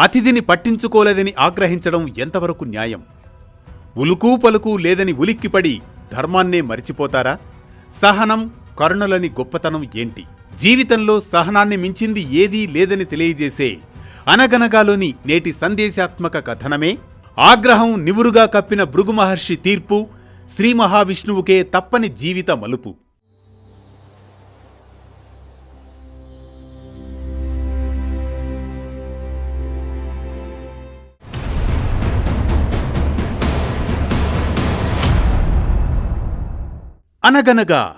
అతిథిని పట్టించుకోలేదని ఆగ్రహించడం ఎంతవరకు న్యాయం? ఉలుకు పలుకు లేదని ఉలిక్కిపడి ధర్మాన్నే మరిచిపోతారా? సహనం కరుణలని గొప్పతనం ఏంటి? జీవితంలో సహనాన్ని మించింది ఏదీ లేదని తెలియజేసే అనగనగాలోని నేటి సందేశాత్మక కథనమే. ఆగ్రహం నివురుగా కప్పిన భృగు మహర్షి తీర్పు శ్రీ మహావిష్ణువుకే తప్పని జీవిత మలుపు. అనగనగా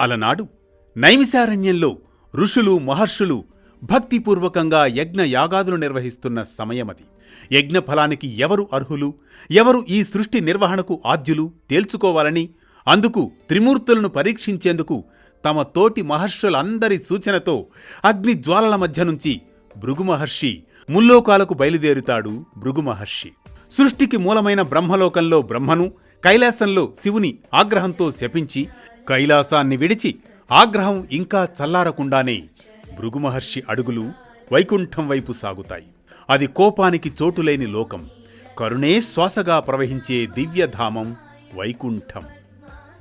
అలనాడు నైమిశారణ్యంలో ఋషులు మహర్షులు భక్తిపూర్వకంగా యజ్ఞ యాగాదులు నిర్వహిస్తున్న సమయమది. యజ్ఞ ఫలానికి ఎవరు అర్హులు? ఎవరు ఈ సృష్టి నిర్వహణకు ఆద్యులు? తేల్చుకోవాలని అందుకు త్రిమూర్తులను పరీక్షించేందుకు తమ తోటి మహర్షులందరి సూచనతో అగ్ని జ్వాలల మధ్య నుంచి భృగుమహర్షి ముల్లోకాలకు బయలుదేరుతాడు భృగుమహర్షి సృష్టికి మూలమైన బ్రహ్మలోకంలో బ్రహ్మను కైలాసంలో శివుని ఆగ్రహంతో శపించి కైలాసాన్ని విడిచి ఆగ్రహం ఇంకా చల్లారకుండానే భృగుమహర్షి అడుగులు వైకుంఠం వైపు సాగుతాయి. అది కోపానికి చోటులేని లోకం. కరుణే శ్వాసగా ప్రవహించే దివ్యధామం వైకుంఠం.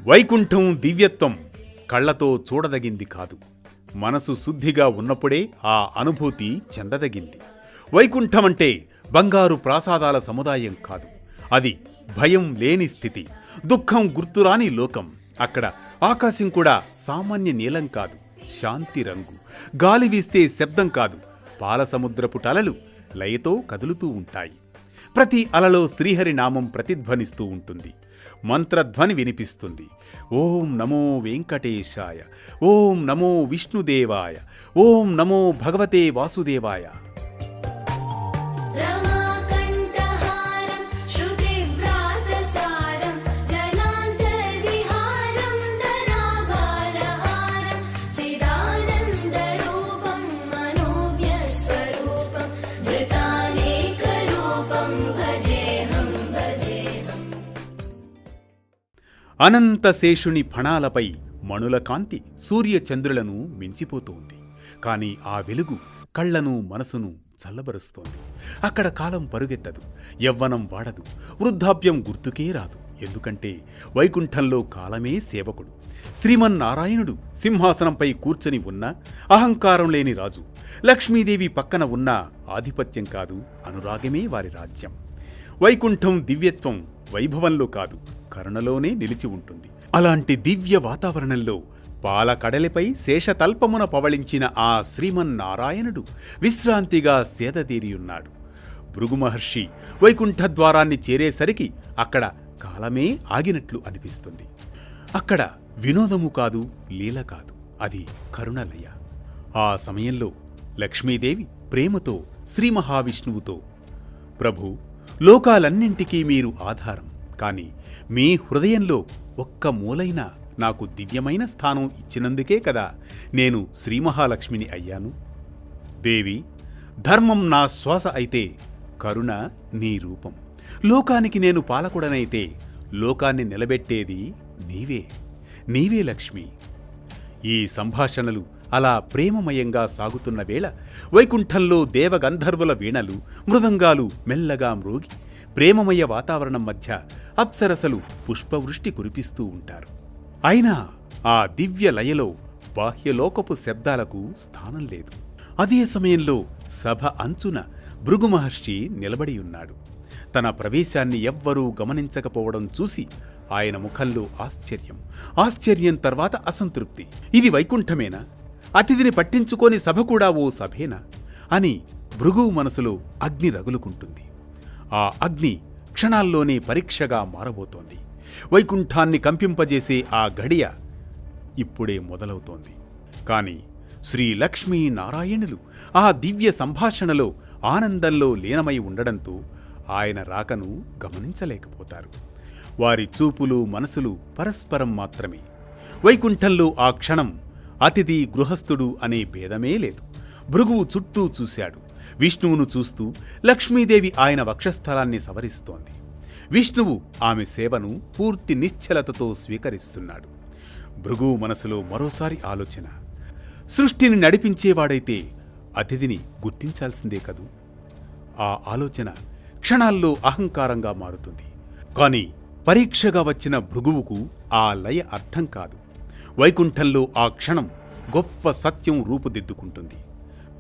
వైకుంఠం దివ్యత్వం కళ్ళతో చూడదగింది కాదు. మనసు శుద్ధిగా ఉన్నప్పుడే ఆ అనుభూతి చెందదగింది. వైకుంఠం అంటే బంగారు ప్రాసాదాల సముదాయం కాదు. అది భయం లేని స్థితి దుఃఖం గుర్తురాని లోకం. అక్కడ ఆకాశం కూడా సామాన్య నీలం కాదు శాంతి రంగు. గాలి వీస్తే శబ్దం కాదు పాలసముద్రపు టలలు లయతో కదులుతూ ఉంటాయి. ప్రతి అలలో శ్రీహరి నామం ప్రతిధ్వనిస్తూ ఉంటుంది. మంత్రధ్వని వినిపిస్తుంది. ఓం నమో వెంకటేశాయ ఓం నమో విష్ణుదేవాయ ఓం నమో భగవతే వాసుదేవాయ. అనంతశేషుని ఫణాలపై మణుల కాంతి సూర్యచంద్రులను మించిపోతోంది. కాని ఆ వెలుగు కళ్ళను మనసును చల్లబరుస్తోంది. అక్కడ కాలం పరుగెత్తదు యవ్వనం వాడదు వృద్ధాప్యం గుర్తుకే రాదు. ఎందుకంటే వైకుంఠంలో కాలమే సేవకుడు. శ్రీమన్నారాయణుడు సింహాసనంపై కూర్చొని ఉన్న అహంకారం లేని రాజు. లక్ష్మీదేవి పక్కన ఉన్న ఆధిపత్యం కాదు అనురాగమే వారి రాజ్యం. వైకుంఠం దివ్యత్వం వైభవంలో కాదు. కరుణలోనే నిలిచి ఉంటుంది. అలాంటి దివ్య వాతావరణంలో పాలకడలిపై శేషతల్పమున పవళించిన ఆ శ్రీమన్నారాయణుడు విశ్రాంతిగా సేదతీరియున్నాడు. భృగుమహర్షి వైకుంఠద్వారాన్ని చేరేసరికి అక్కడ కాలమే ఆగినట్లు అనిపిస్తుంది. అక్కడ వినోదము కాదు లీల కాదు అది కరుణలయ. ఆ సమయంలో లక్ష్మీదేవి ప్రేమతో శ్రీ మహావిష్ణువుతో ప్రభు లోకాలన్నింటికీ మీరు ఆధారం. కానీ మీ హృదయంలో ఒక్క మూలైన నాకు దివ్యమైన స్థానం ఇచ్చినందుకే కదా నేను శ్రీ మహాలక్ష్మిని అయ్యాను. దేవి ధర్మం నా శ్వాస అయితే కరుణ నీ రూపం. లోకానికి నేను పాలకుడనైతే లోకాన్ని నిలబెట్టేది నీవే. నీవే లక్ష్మి. ఈ సంభాషణలు అలా ప్రేమమయంగా సాగుతున్న వేళ వైకుంఠంలో దేవగంధర్వుల వీణలు మృదంగాలు మెల్లగా మ్రోగి ప్రేమమయ వాతావరణం మధ్య అప్సరసలు పుష్పవృష్టి కురిపిస్తూ ఉంటారు. అయినా ఆ దివ్య లయలో బాహ్యలోకపు శబ్దాలకు స్థానం లేదు. అదే సమయంలో సభ అంచున భృగుమహర్షి నిలబడియున్నాడు తన ప్రవేశాన్ని ఎవ్వరూ గమనించకపోవడం చూసి ఆయన ముఖంలో ఆశ్చర్యం. ఆశ్చర్యం తర్వాత అసంతృప్తి. ఇది వైకుంఠమేనా? అతిథిని పట్టించుకోని సభ కూడా ఓ సభేనా? అని భృగు మనసులో అగ్ని రగులుకుంటుంది. ఆ అగ్ని క్షణాల్లోనే పరీక్షగా మారబోతోంది. వైకుంఠాన్ని కంపింపజేసే ఆ గడియ ఇప్పుడే మొదలవుతోంది. కాని శ్రీ లక్ష్మీ నారాయణులు ఆ దివ్య సంభాషణలో ఆనందంలో లీనమై ఉండడంతో ఆయన రాకను గమనించలేకపోతారు. వారి చూపులు మనసులు పరస్పరం మాత్రమే. వైకుంఠంలో ఆ క్షణం అతిథి గృహస్థుడు అనే భేదమే లేదు. భృగువు చుట్టూ చూశాడు. విష్ణువును చూస్తూ లక్ష్మీదేవి ఆయన వక్షస్థలాన్ని సవరిస్తోంది. విష్ణువు ఆమె సేవను పూర్తి నిశ్చలతతో స్వీకరిస్తున్నాడు. భృగువు మనసులో మరోసారి ఆలోచన. సృష్టిని నడిపించేవాడైతే అతిథిని గుర్తించాల్సిందే కదూ? ఆ ఆలోచన క్షణాల్లో అహంకారంగా మారుతుంది. కాని పరీక్షగా వచ్చిన భృగువుకు ఆ లయ అర్థం కాదు. వైకుంఠంలో ఆ క్షణం గొప్ప సత్యం రూపుదిద్దుకుంటుంది.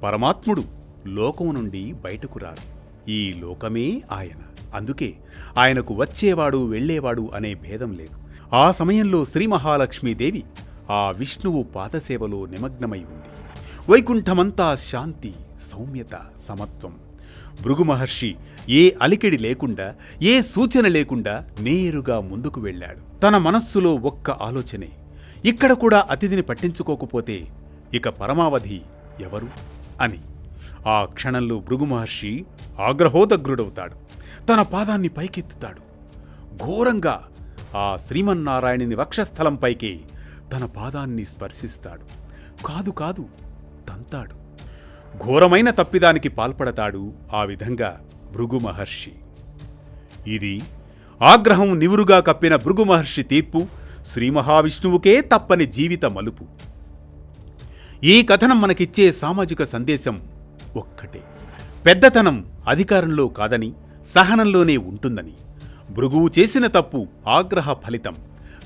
పరమాత్ముడు లోకము నుండి బయటకు రారు ఈ లోకమే ఆయన. అందుకే ఆయనకు వచ్చేవాడు వెళ్ళేవాడు అనే భేదం లేదు. ఆ సమయంలో శ్రీ మహాలక్ష్మీదేవి ఆ విష్ణువు పాదసేవలో నిమగ్నమై ఉంది. వైకుంఠమంతా శాంతి సౌమ్యత సమత్వం. భృగు మహర్షి ఏ అలికిడి లేకుండా ఏ సూచన లేకుండా నేరుగా ముందుకు వెళ్ళాడు. తన మనస్సులో ఒక్క ఆలోచనే ఇక్కడ కూడా అతిథిని పట్టించుకోకపోతే ఇక పరమావధి ఎవరు? అని. ఆ క్షణంలో భృగు మహర్షి ఆగ్రహోదగ్రుడవుతాడు. తన పాదాన్ని పైకెత్తుతాడు. ఘోరంగా ఆ శ్రీమన్నారాయణుని వక్షస్థలంపైకి తన పాదాన్ని స్పర్శిస్తాడు. కాదు కాదు తంతాడు. ఘోరమైన తప్పిదానికి పాల్పడతాడు ఆ విధంగా భృగు మహర్షి. ఇది ఆగ్రహం నివురుగా కప్పిన భృగు మహర్షి తీర్పు శ్రీ మహావిష్ణువుకే తప్పని జీవిత మలుపు. ఈ కథనం మనకిచ్చే సామాజిక సందేశం ఒక్కటే. పెద్దతనం అధికారంలో కాదని సహనంలోనే ఉంటుందని. భృగువు చేసిన తప్పు ఆగ్రహ ఫలితం.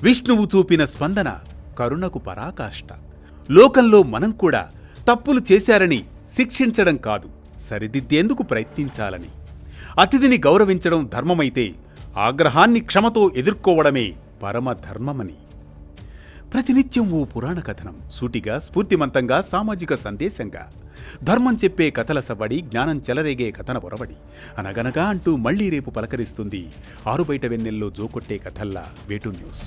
విష్ణువు చూపిన స్పందన కరుణకు పరాకాష్ట. లోకంలో మనం కూడా తప్పులు చేశారని శిక్షించడం కాదు సరిదిద్దేందుకు ప్రయత్నించాలని. అతిథిని గౌరవించడం ధర్మమైతే ఆగ్రహాన్ని క్షమతో ఎదుర్కోవడమే పరమధర్మమని. ప్రతినిత్యం ఓ పురాణ కథనం సూటిగా స్ఫూర్తిమంతంగా సామాజిక సందేశంగా. ధర్మం చెప్పే కథల సవ్వడి జ్ఞానం చెలరేగే కథన ఒరవడి. అనగనగా అంటూ మళ్ళీ రేపు పలకరిస్తుంది ఆరుబయట వెన్నెల్లో జోకొట్టే కథల్లా వేటు న్యూస్.